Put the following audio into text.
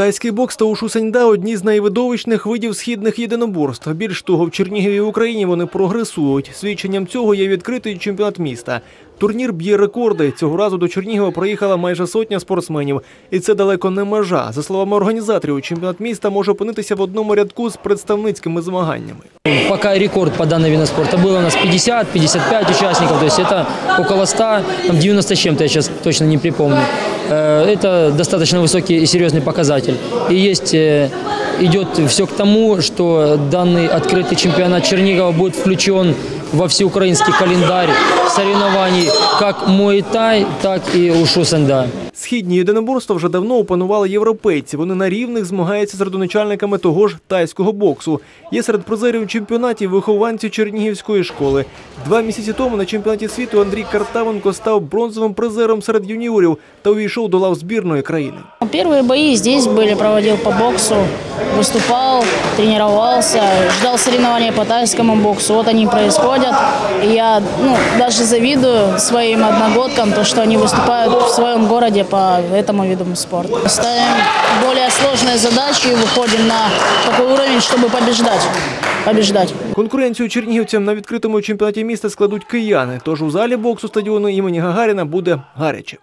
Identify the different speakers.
Speaker 1: Тайський бокс та ушу одні з найвидовищних видів східних єдиноборств. Більш того, в Чернігові і Україні вони прогресують. Свідченням цього є відкритий чемпіонат міста. Турнір б'є рекорди. Цього разу до Чернігова приїхала майже сотня спортсменів. І це далеко не межа. За словами організаторів, чемпіонат міста може опинитися в одному рядку з представницькими змаганнями.
Speaker 2: Пока рекорд по данной виду спорта было у нас 50-55 участников, то есть это около 100, там 90 с чем-то, я сейчас точно не припомню. Э, Это достаточно высокий и серьезный показатель. И есть, э, идет все к тому, что данный открытый чемпионат Чернигова будет включен во всеукраинский календарь соревнований как Муay-Тай, так и Ушу Сенда.
Speaker 1: Східні єдиноборства вже давно опанували європейці. Вони на рівних змагаються з родоначальниками того ж тайського боксу. Є серед призерів чемпіонатів вихованці Чернігівської школи. Два місяці тому на чемпіонаті світу Андрій Картавенко став бронзовим призером серед юніорів та увійшов до лав збірної країни.
Speaker 3: Перші бої тут были, проводил по боксу, выступал, тренировался, ждал соревнования по тайскому боксу. Вот они происходят. И я ну, даже завидую своим одногодкам, то, что они выступают в своем городе по этому виду спорта. Ставим более сложные задачи и выходим на такой уровень, чтобы побеждать. Побеждать.
Speaker 1: Конкуренцію чернігівцям на відкритому чемпіонаті міста складуть кияни. Тож у залі боксу стадіону імені Гагаріна буде гаряче.